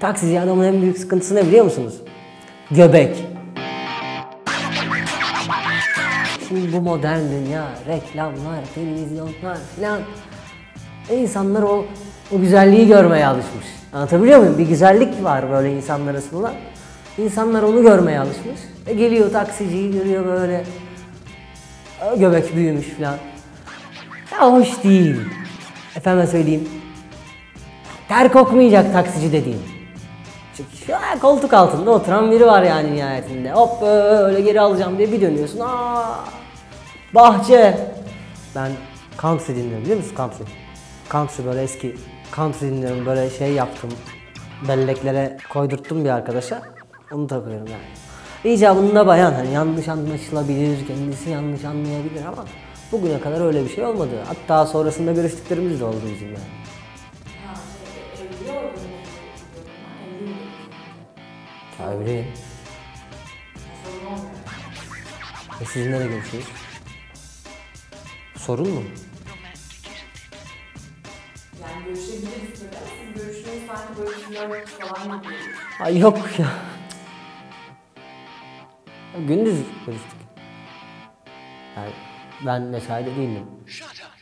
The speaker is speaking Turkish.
Taksici adamın en büyük sıkıntısı ne biliyor musunuz? Göbek. Şimdi bu modern dünya, reklamlar, televizyonlar filan. İnsanlar o, o güzelliği görmeye alışmış. Anlatabiliyor muyum? Bir güzellik var böyle insanlara sunulan. İnsanlar onu görmeye alışmış. E geliyor taksiciyi görüyor böyle. e, Göbek büyümüş filan. Ya hoş değil. Efendim söyleyeyim. Ter kokmayacak taksici dediğim. Çünkü an koltuk altında oturan biri var yani nihayetinde. Hop böyle geri alacağım diye bir dönüyorsun. Aa, bahçe. Ben country dinliyorum biliyor musun country? Country böyle eski country dinliyorum böyle şey yaptım. Belleklere koydurttum bir arkadaşa. Onu takıyorum yani. İcabında bayan hani yanlış anlaşılabilir, kendisi yanlış anlayabilir ama bugüne kadar öyle bir şey olmadı. Hatta sonrasında görüştüklerimiz de oldu bizim yani. Olmuyor. E sizinle de görüşüyoruz. Sorun mu? Yani görüşebiliriz tabii ama siz görüşmeyi sanki böyle flört falan gibi. Ay yok ya. Ya Gündüz görüştük. Yani ben mesaide değildim. Shut up.